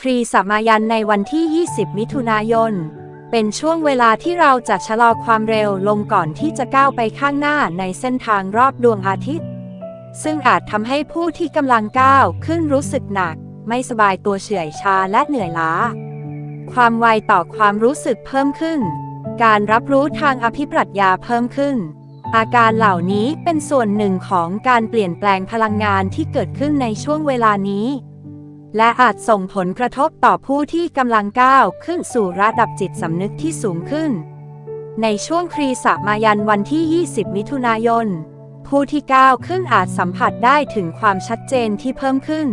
ครีสมายันในวันที่ 20 มิถุนายน เป็นช่วงเวลาที่เราจะชะลอความเร็วลงก่อนที่จะก้าวไปข้างหน้าในเส้นทางรอบดวงอาทิตย์ ซึ่งอาจทำให้ผู้ที่กำลังก้าวขึ้นรู้สึกหนัก ไม่สบายตัวเฉื่อยชาและเหนื่อยล้า ความไวต่อความรู้สึกเพิ่มขึ้น การรับรู้ทางอภิปรัชญาเพิ่มขึ้น อาการเหล่านี้เป็นส่วนหนึ่งของการเปลี่ยนแปลงพลังงานที่เกิดขึ้นในช่วงเวลานี้ และอาจส่งผลกระทบต่อผู้ที่กำลังก้าวขึ้นสู่ระดับจิตสำนึกที่สูงขึ้น ในช่วงครีสมายันวันที่ 20 มิถุนายน ผู้ที่ก้าวขึ้นอาจสัมผัสได้ถึงความชัดเจนที่เพิ่มขึ้น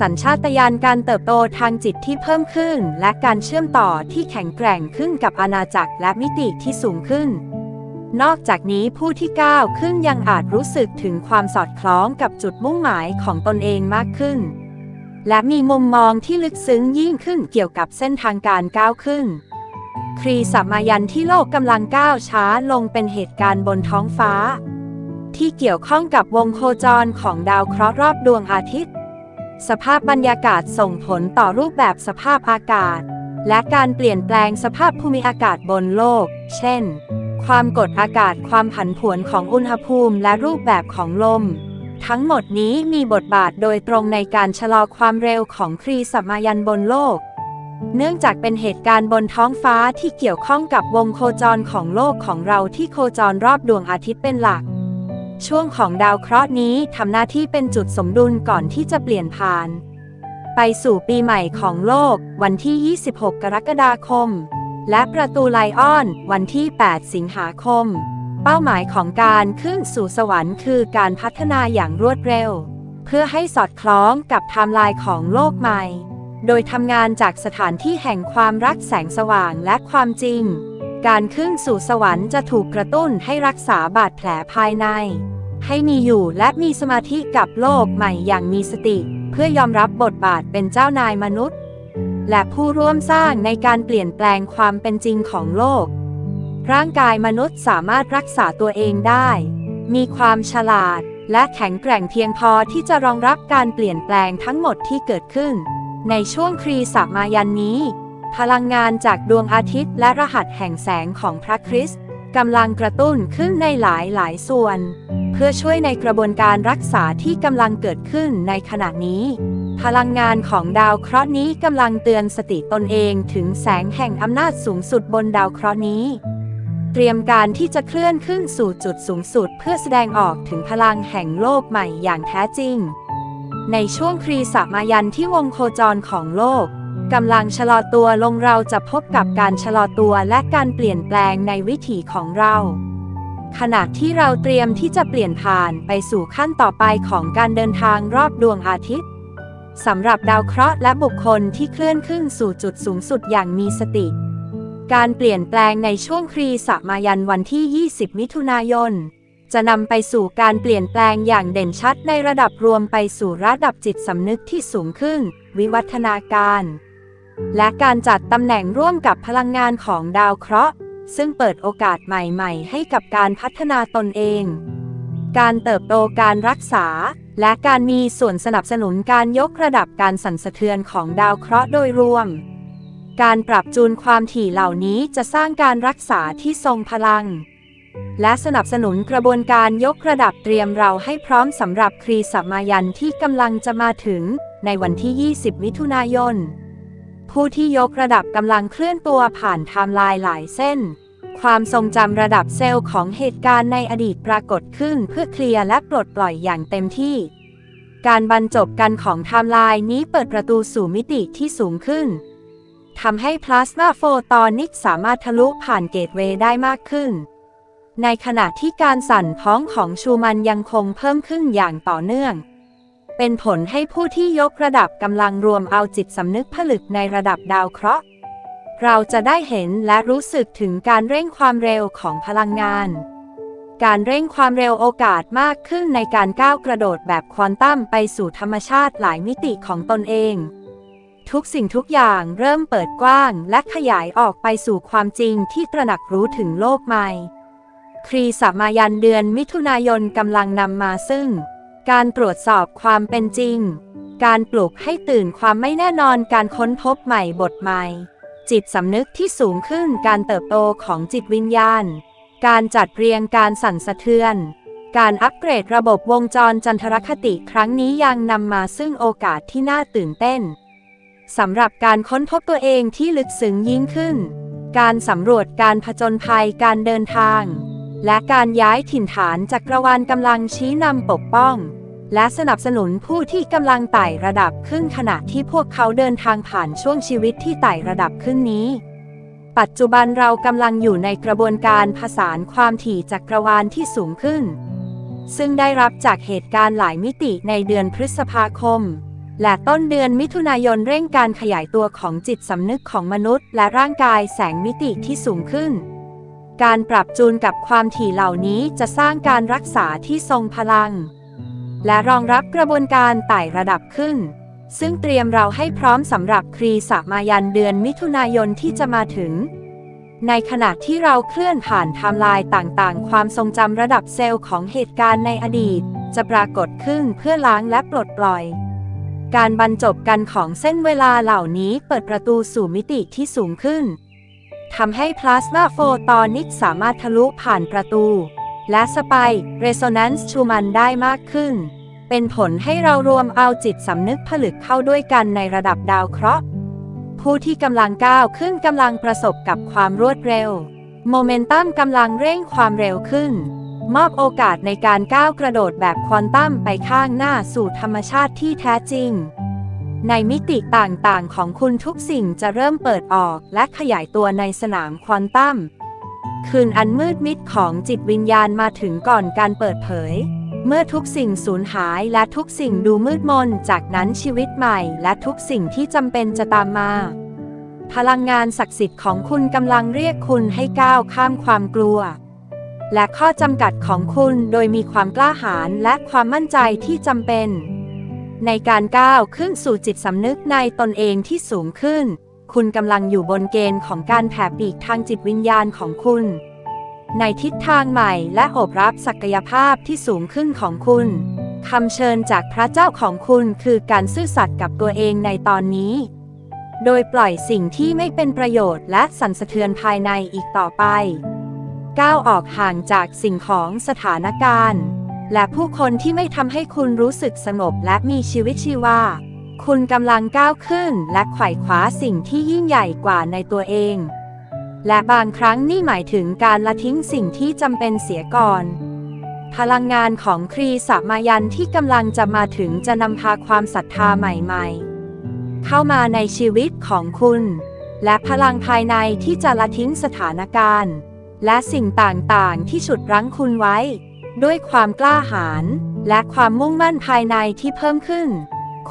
สัญชาตญาณการเติบโตทางจิตที่เพิ่มขึ้น และการเชื่อมต่อที่แข็งแกร่งขึ้นกับอาณาจักรและมิติที่สูงขึ้นนอกจากนี้ผู้ที่ก้าวขึ้นยังอาจรู้สึกถึงความสอดคล้องกับจุดมุ่งหมายของตนเองมากขึ้น และมีมุมมองที่ลึกซึ้งยิ่งขึ้นเกี่ยวกับเส้นทางการก้าวขึ้น ครีสัมมายันที่โลกกำลังก้าวช้าลงเป็นเหตุการณ์บนท้องฟ้า ที่เกี่ยวข้องกับวงโคจรของดาวเคราะห์รอบดวงอาทิตย์ สภาพบรรยากาศส่งผลต่อรูปแบบสภาพอากาศ และการเปลี่ยนแปลงสภาพภูมิอากาศบนโลก เช่น ความกดอากาศความผันผวนของอุณหภูมิและรูปแบบของลม ทั้งหมดนี้มีบทบาทโดยตรงในการชะลอความเร็วของครีสัมมายันบนโลก เนื่องจากเป็นเหตุการณ์บนท้องฟ้าที่เกี่ยวข้องกับวงโคจรของโลกของเราที่โคจรรอบดวงอาทิตย์เป็นหลัก ช่วงของดาวเคราะห์นี้ทำหน้าที่เป็นจุดสมดุลก่อนที่จะเปลี่ยนผ่าน ไปสู่ปีใหม่ของโลก วันที่ 26 กรกฎาคม และประตูไลออน วันที่ 8 สิงหาคม เป้าหมายของการขึ้นสู่สวรรค์คือการพัฒนาอย่างรวดเร็ว เพื่อให้สอดคล้องกับไทม์ไลน์ของโลกใหม่ โดยทำงานจากสถานที่แห่งความรักแสงสว่างและความจริง การขึ้นสู่สวรรค์จะถูกกระตุ้นให้รักษาบาดแผลภายใน ให้มีอยู่และมีสมาธิกับโลกใหม่อย่างมีสติ เพื่อยอมรับบทบาทเป็นเจ้านายมนุษย์ และผู้ร่วมสร้างในการเปลี่ยนแปลงความเป็นจริงของโลก ร่างกายมนุษย์สามารถรักษาตัวเองได้ มีความฉลาดและแข็งแกร่งเพียงพอที่จะรองรับการเปลี่ยนแปลงทั้งหมดที่เกิดขึ้น ในช่วงครีสมายันนี้ พลังงานจากดวงอาทิตย์และรหัสแห่งแสงของพระคริสต์กำลังกระตุ้นขึ้นในหลายหลายส่วน เพื่อช่วยในกระบวนการรักษาที่กำลังเกิดขึ้นในขณะนี้ พลังงานของดาวเคราะห์นี้กำลังเตือนสติตนเองถึงแสงแห่งอำนาจสูงสุดบนดาวเคราะห์นี้ เตรียมการที่จะเคลื่อนขึ้นสู่จุดสูงสุดเพื่อแสดงออกถึงพลังแห่งโลกใหม่อย่างแท้จริง ในช่วงครีสมายันที่วงโคจรของโลกกำลังชะลอตัวลงเราจะพบกับการชะลอตัวและการเปลี่ยนแปลงในวิถีของเรา ขณะที่เราเตรียมที่จะเปลี่ยนผ่านไปสู่ขั้นต่อไปของการเดินทางรอบดวงอาทิตย์สำหรับดาวเคราะห์และบุคคลที่เคลื่อนขึ้นสู่จุดสูงสุดอย่างมีสติ การเปลี่ยนแปลงในช่วงครีสมายันวันที่ 20 มิถุนายน จะนำไปสู่การเปลี่ยนแปลงอย่างเด่นชัดในระดับรวมไปสู่ระดับจิตสำนึกที่สูงขึ้น วิวัฒนาการ และการจัดตำแหน่งร่วมกับพลังงานของดาวเคราะห์ ซึ่งเปิดโอกาสใหม่ ๆ ให้กับการพัฒนาตนเอง การเติบโตการรักษา และการมีส่วนสนับสนุนการยกระดับการสั่นสะเทือนของดาวเคราะห์โดยรวม การปรับจูนความถี่เหล่านี้จะสร้างการรักษาที่ทรงพลัง และสนับสนุนกระบวนการยกระดับเตรียมเราให้พร้อมสำหรับครีสัมมายันที่กำลังจะมาถึงในวันที่ 20 มิถุนายน ผู้ที่ยกระดับกำลังเคลื่อนตัวผ่านไทม์ไลน์หลายเส้น ความทรงจำระดับเซลล์ของเหตุการณ์ในอดีตปรากฏขึ้นเพื่อเคลียร์และปลดปล่อยอย่างเต็มที่การบรรจบกันของไทม์ไลน์นี้เปิดประตูสู่มิติที่สูงขึ้น ทำให้พลาสมาโฟตอนนิกสามารถทะลุผ่านเกตเวย์ได้มากขึ้น ในขณะที่การสั่นพ้องของชูมันยังคงเพิ่มขึ้นอย่างต่อเนื่อง เป็นผลให้ผู้ที่ยกระดับกำลังรวมเอาจิตสำนึกผลึกในระดับดาวเคราะห์ เราจะได้เห็นและรู้สึกถึงการเร่งความเร็วของพลังงาน การเร่งความเร็วโอกาสมากขึ้นในการก้าวกระโดดแบบควอนตัมไปสู่ธรรมชาติหลายมิติของตนเอง ทุกสิ่งทุกอย่างเริ่มเปิดกว้าง และขยายออกไปสู่ความจริงที่ตระหนักรู้ถึงโลกใหม่ ครีสมายันเดือนมิถุนายนกำลังนำมาซึ่ง การตรวจสอบความเป็นจริง การปลุกให้ตื่นความไม่แน่นอนการค้นพบใหม่บทใหม่ จิตสำนึกที่สูงขึ้นการเติบโตของจิตวิญญาณ การจัดเรียงการสั่นสะเทือนการอัปเกรดระบบวงจรจันทรคติครั้งนี้ยังนำมาซึ่งโอกาสที่น่าตื่นเต้น สำหรับการค้นพบตัวเองที่ลึกซึ้งยิ่งขึ้น การสำรวจการผจญภัยการเดินทาง และการย้ายถิ่นฐานจักรวาลกำลังชี้นำปกป้อง และสนับสนุนผู้ที่กำลังไต่ระดับขึ้นขณะที่พวกเขาเดินทางผ่านช่วงชีวิตที่ไต่ระดับขึ้นนี้ ปัจจุบันเรากำลังอยู่ในกระบวนการผสานความถี่จักรวาลที่สูงขึ้น ซึ่งได้รับจากเหตุการณ์หลายมิติในเดือนพฤษภาคม และต้นเดือนมิถุนายนเร่งการขยายตัวของจิตสำนึกของมนุษย์ และร่างกายแสงมิติที่สูงขึ้น การปรับจูนกับความถี่เหล่านี้จะสร้างการรักษาที่ทรงพลัง และรองรับกระบวนการไต่ระดับขึ้น ซึ่งเตรียมเราให้พร้อมสำหรับครีสมายันเดือนมิถุนายนที่จะมาถึง ในขณะที่เราเคลื่อนผ่านไทม์ไลน์ต่างๆ ความทรงจำระดับเซลล์ของเหตุการณ์ในอดีต จะปรากฏขึ้นเพื่อล้างและปลดปล่อย การบรรจบกันของเส้นเวลาเหล่านี้เปิดประตูสู่มิติที่สูงขึ้นทำให้พลาสมาโฟตอนิกสามารถทะลุผ่านประตู และสไปเรโซแนนซ์ชูมันได้มากขึ้น เป็นผลให้เรารวมเอาจิตสำนึกผลึกเข้าด้วยกันในระดับดาวเคราะห์ผู้ที่กำลังก้าวขึ้นกำลังประสบกับความรวดเร็ว โมเมนตัมกำลังเร่งความเร็วขึ้น มอบโอกาสในการก้าวกระโดดแบบควอนตัมไปข้างหน้าสู่ธรรมชาติที่แท้จริง ในมิติต่างๆ ของคุณทุกสิ่งจะเริ่มเปิดออกและขยายตัวในสนามควอนตัม คืนอันมืดมิดของจิตวิญญาณมาถึงก่อนการเปิดเผย เมื่อทุกสิ่งสูญหายและทุกสิ่งดูมืดมน จากนั้นชีวิตใหม่และทุกสิ่งที่จำเป็นจะตามมาพลังงานศักดิ์สิทธิ์ของคุณกำลังเรียกคุณให้ก้าวข้ามความกลัว และข้อจำกัดของคุณโดยมีความกล้าหาญและความมั่นใจที่จำเป็น ในการก้าวขึ้นสู่จิตสำนึกในตนเองที่สูงขึ้น คุณกำลังอยู่บนเกณฑ์ของการแผ่ปีกทางจิตวิญญาณของคุณ ในทิศทางใหม่และโอบรับศักยภาพที่สูงขึ้นของคุณคำเชิญจากพระเจ้าของคุณคือการซื่อสัตย์กับตัวเองในตอนนี้ โดยปล่อยสิ่งที่ไม่เป็นประโยชน์และสั่นสะเทือนภายในอีกต่อไป ก้าวออกห่างจากสิ่งของสถานการณ์ และผู้คนที่ไม่ทำให้คุณรู้สึกสงบและมีชีวิตชีวา คุณกำลังก้าวขึ้นและไขว่คว้าสิ่งที่ยิ่งใหญ่กว่าในตัวเอง และบางครั้งนี่หมายถึงการละทิ้งสิ่งที่จำเป็นเสียก่อน พลังงานของครีสมายันที่กำลังจะมาถึงจะนำพาความศรัทธาใหม่ ๆ เข้ามาในชีวิตของคุณ และพลังภายในที่จะละทิ้งสถานการณ์ และสิ่งต่างๆ ที่ฉุดรั้งคุณไว้ ด้วยความกล้าหาญและความมุ่งมั่นภายในที่เพิ่มขึ้น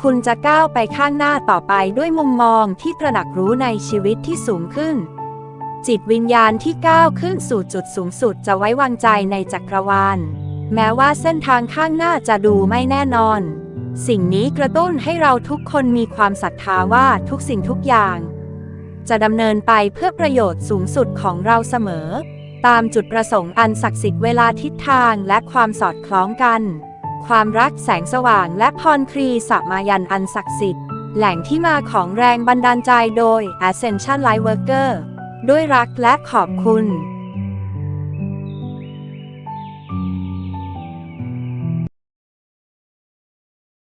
คุณจะก้าวไปข้างหน้าต่อไปด้วยมุมมองที่ตระหนักรู้ในชีวิตที่สูงขึ้น จิตวิญญาณที่ก้าวขึ้นสู่จุดสูงสุดจะไว้วางใจในจักรวาล แม้ว่าเส้นทางข้างหน้าจะดูไม่แน่นอน สิ่งนี้กระตุ้นให้เราทุกคนมีความศรัทธาว่าทุกสิ่งทุกอย่าง จะดำเนินไปเพื่อประโยชน์สูงสุดของเราเสมอ ตามจุดประสงค์อันศักดิ์สิทธิ์เวลาทิศทางและความสอดคล้องกัน ความรักแสงสว่างและพรครีสมายันอันศักดิ์สิทธิ์ แหล่งที่มาของแรงบันดาลใจโดย Ascension Lightworker ด้วยรักและขอบคุณ